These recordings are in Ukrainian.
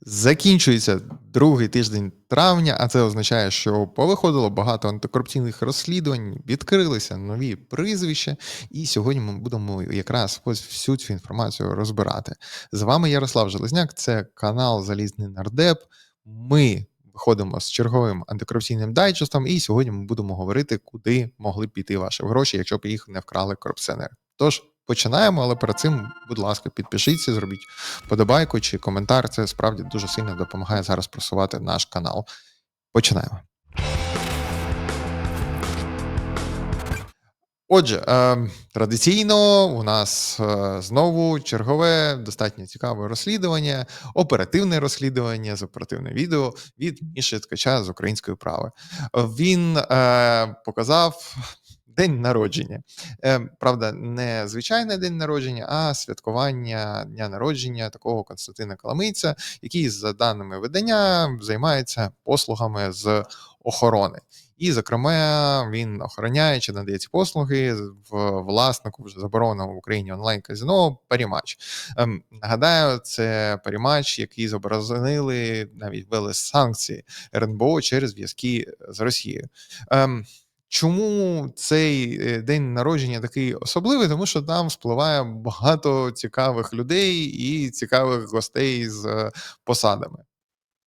Закінчується другий тиждень травня, а це означає, що повиходило багато антикорупційних розслідувань, відкрилися нові прізвища, і сьогодні ми будемо якраз ось всю цю інформацію розбирати. З вами Ярослав Железняк, це канал Залізний Нардеп. Ми виходимо з черговим антикорупційним дайджестом, і сьогодні ми будемо говорити, куди могли піти ваші гроші, якщо б їх не вкрали корупціонери. Тож починаємо, але перед цим, будь ласка, підпишіться, зробіть подобайку чи коментар. Це справді дуже сильно допомагає зараз просувати наш канал. Починаємо. Отже, е, традиційно у нас е, знову чергове достатньо цікаве розслідування, оперативне розслідування з оперативним відео від Міші Ткача з української прави. Він е, показав день народження. Е, правда, не звичайний день народження, а святкування дня народження такого Константина Коломийця, який, за даними видання, займається послугами з охорони. І, зокрема, він охороняє чи надає ці послуги в власнику вже забороненого в Україні онлайн-казино Парімач. Ем, нагадаю, це Парімач, який зобразили навіть ввели санкції РНБО через зв'язки з Росією. Ем, Чому цей е, день народження такий особливий? Тому що там спливає багато цікавих людей і цікавих гостей з е, посадами.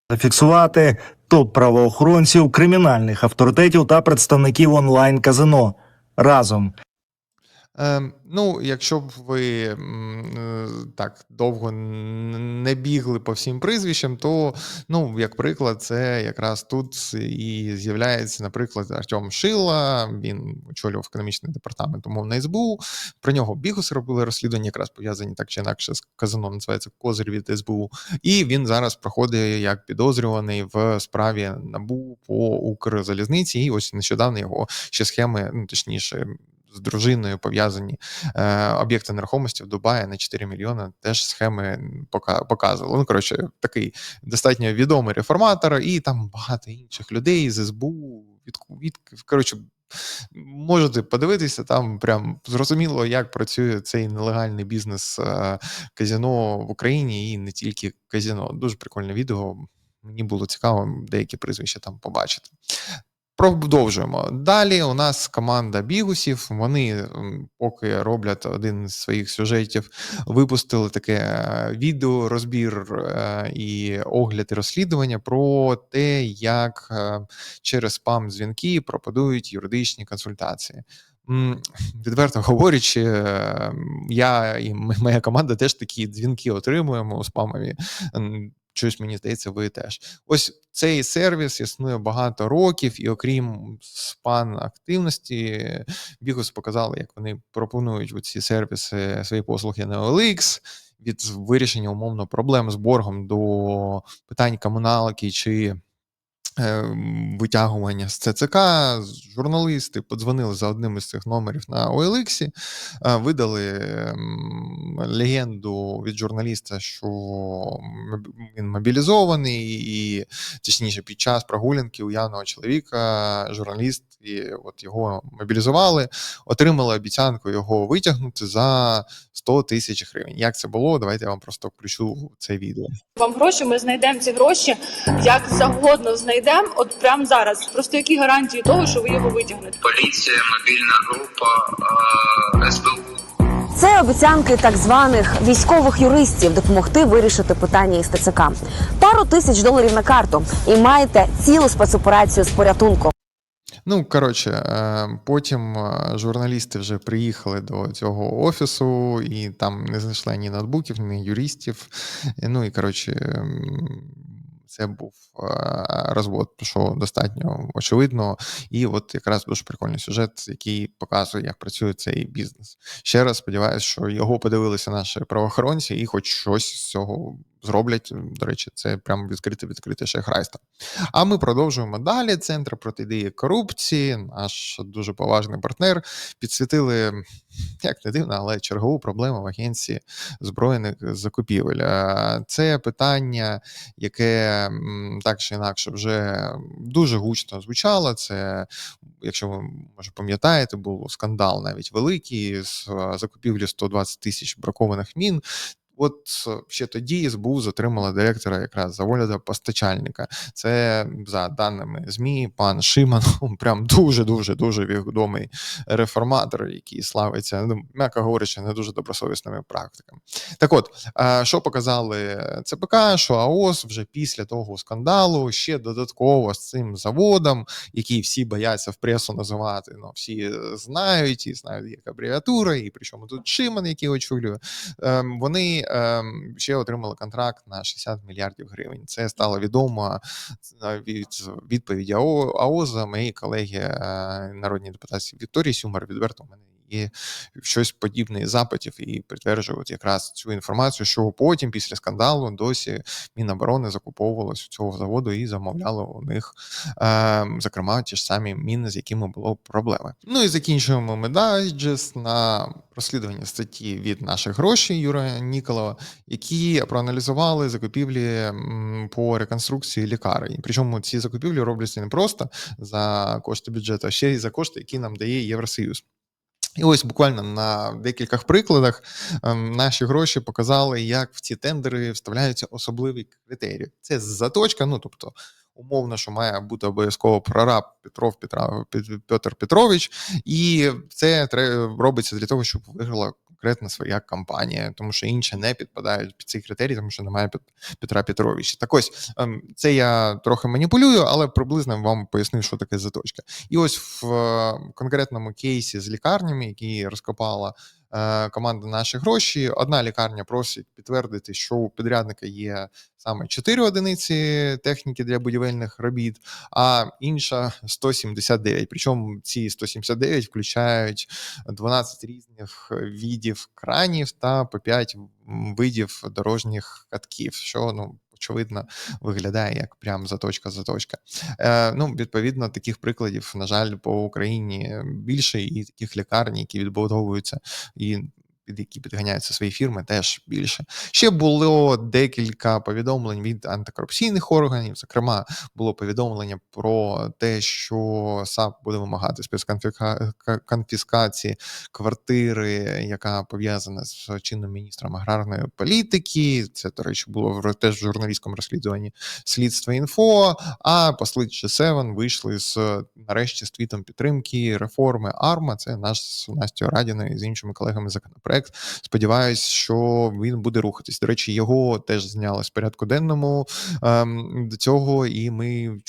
зафіксувати топ правоохоронців, кримінальних авторитетів та представників онлайн казино разом. Ем, ну, якщо б ви е, так довго не бігли по всім прізвищам, то, ну, як приклад, це якраз тут і з'являється, наприклад, Артем Шила. Він очолював економічний департамент умовно СБУ. Про нього бігуси робили розслідування, якраз пов'язані так чи інакше з казином, називається Козир від СБУ. І він зараз проходить як підозрюваний в справі НАБУ по Укрзалізниці. І ось нещодавно його ще схеми, ну точніше. З дружиною пов'язані е, об'єкти нерухомості в Дубаї на 4 мільйони теж схеми пока, показували. Ну, коротше, такий достатньо відомий реформатор, і там багато інших людей з СБУ. Від, від, коротше, можете подивитися, там прям зрозуміло, як працює цей нелегальний бізнес е, казино в Україні і не тільки казино. Дуже прикольне відео. Мені було цікаво деякі прізвища там побачити. Продовжуємо. Далі у нас команда бігусів. Вони поки роблять один з своїх сюжетів, випустили таке е, відео, розбір е, і огляд і розслідування про те, як е, через спам дзвінки пропадують юридичні консультації. Відверто говорячи, я і моя команда теж такі дзвінки отримуємо у спамові. Щось мені здається, ви теж. Ось цей сервіс існує багато років, і окрім спан активності, Бігус показали, як вони пропонують у ці сервіси свої послуги на OLX, від вирішення умовно проблем з боргом до питань комуналки чи витягування з ЦЦК. Журналісти подзвонили за одним із цих номерів на OLX, е, видали ем, легенду від журналіста, що він мобілізований, і точніше, під час прогулянки уявного чоловіка журналіст і от його мобілізували, отримали обіцянку його витягнути за 100 тисяч гривень. Як це було? Давайте я вам просто включу це відео. вам гроші, ми знайдемо ці гроші як завгодно знайдемо, от прямо зараз. Просто які гарантії того, що ви його витягнете? поліція, мобільна група, е, СБУ. Це обіцянки так званих військових юристів допомогти вирішити питання із ТЦК. Пару тисяч доларів на карту і маєте цілу спецоперацію з порятунку. Ну, коротше, е, потім е, журналісти вже приїхали до цього офісу, і там не знайшли ні ноутбуків, ні юристів. Ну і коротше, це був е, розвод, що достатньо очевидно. І от якраз дуже прикольний сюжет, який показує, як працює цей бізнес. Ще раз сподіваюся, що його подивилися наші правоохоронці і хоч щось з цього зроблять. До речі, це прямо відкрите відкрите шахрайство. А ми продовжуємо далі. Центр протидії корупції, наш дуже поважний партнер, підсвітили, як не дивно, але чергову проблему в агенції збройних закупівель. Це питання, яке так чи інакше вже дуже гучно звучало. Це, якщо ви може пам'ятаєте, був скандал навіть великий з закупівлі 120 тисяч бракованих мін. От ще тоді СБУ затримала директора якраз завода постачальника. Це за даними ЗМІ, пан Шиман, прям дуже дуже дуже відомий реформатор, який славиться, ну м'яко говорячи, не дуже добросовісними практиками. Так от, що показали ЦПК, що АОС вже після того скандалу ще додатково з цим заводом, який всі бояться в пресу називати, ну всі знають і знають, як абревіатура, і причому тут Шиман, який очолює. Ем, Вони ще отримали контракт на 60 мільярдів гривень. Це стало відомо е, від відповіді АО, АОЗ моєї колеги, е, народній депутатці Вікторії Сюмар. Відверто мене є щось подібне запитів і підтверджують якраз цю інформацію, що потім, після скандалу, досі Міноборони закуповувалось у цього заводу і замовляло у них, е, зокрема, ті ж самі міни, з якими було проблеми. Ну і закінчуємо ми дайджест на розслідування статті від наших грошей Юра Ніколова, які проаналізували закупівлі по реконструкції лікарень. Причому ці закупівлі робляться не просто за кошти бюджету, а ще й за кошти, які нам дає Євросоюз. І ось буквально на декількох прикладах ем, наші гроші показали, як в ці тендери вставляються особливі критерії. Це заточка, ну тобто. Умовно, що має бути обов'язково прораб Петров Петра Петр Петрович, і це робиться для того, щоб виграла конкретна своя компанія, тому що інші не підпадають під ці критерії, тому що немає Пет- Петра Петровича. Так ось ем, це я трохи маніпулюю, але приблизно вам поясню, що таке заточка. І ось в е, конкретному кейсі з лікарнями, які розкопала е, команда наші гроші, одна лікарня просить підтвердити, що у підрядника є саме 4 одиниці техніки для будівельних робіт, а інша 179. Причому ці 179 включають 12 різних видів кранів та по 5 видів дорожніх катків, що ну. Очевидно, виглядає як прям заточка-заточка. Е, ну, відповідно, таких прикладів, на жаль, по Україні більше, і таких лікарень, які відбудовуються і під які підганяються свої фірми, теж більше. Ще було декілька повідомлень від антикорупційних органів. Зокрема, було повідомлення про те, що САП буде вимагати спецконфіскації квартири, яка пов'язана з чинним міністром аграрної політики. Це, до речі, було в теж в журналістському розслідуванні слідства інфо. А посли G7 вийшли з нарешті з твітом підтримки реформи АРМА. Це наш з Настю Радіною з іншими колегами законопроект. Сподіваюсь, що він буде рухатись. До речі, його теж зняли з порядку денному ем, до цього, і ми.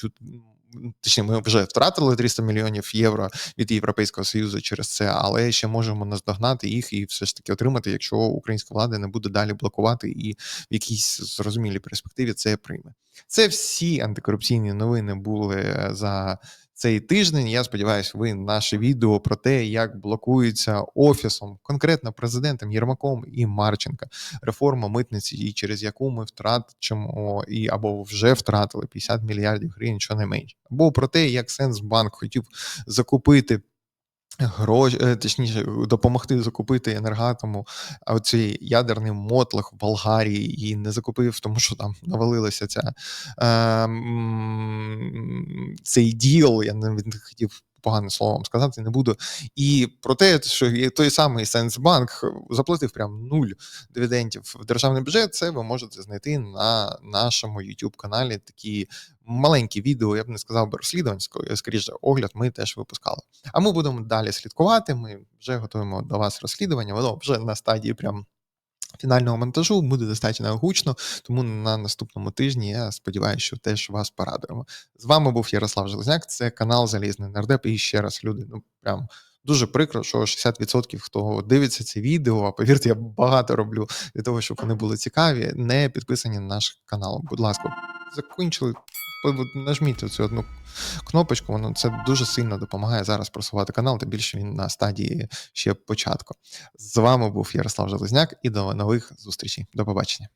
Точніше, ми вже втратили 300 мільйонів євро від Європейського союзу через це, але ще можемо наздогнати їх і все ж таки отримати, якщо українська влада не буде далі блокувати і в якійсь зрозумілій перспективі це прийме. Це всі антикорупційні новини були е, за цей тиждень. Я сподіваюся, ви наше відео про те, як блокується офісом, конкретно президентом Єрмаком і Марченка, реформа митниці, і через яку ми втратимо і або вже втратили 50 мільярдів гривень, що не менше, Або про те, як Сенсбанк хотів закупити. Гроші, е, точніше, допомогти закупити енергатому оцей ядерний мотлах в Болгарії і не закупив, тому що там навалилася ця е, цей діл. Я не хотів погане слово вам сказати, не буду. І про те, що той самий Сенсбанк заплатив прям нуль дивідендів в державний бюджет. Це ви можете знайти на нашому youtube каналі. Такі маленькі відео, я б не сказав би розслідувань, скоріше огляд. Ми теж випускали. А ми будемо далі слідкувати. Ми вже готуємо до вас розслідування. Воно вже на стадії прям. Фінального монтажу буде достатньо гучно, тому на наступному тижні я сподіваюся, що теж вас порадуємо. З вами був Ярослав Железняк, це канал Залізний Нардеп. І ще раз, люди, ну прям дуже прикро, що 60% хто дивиться це відео, а повірте, я багато роблю для того, щоб вони були цікаві, не підписані на наш канал. Будь ласка, закінчили. Нажміть цю одну кнопочку, воно це дуже сильно допомагає зараз просувати канал, тим більше він на стадії ще початку. З вами був Ярослав Железняк і до нових зустрічей. До побачення.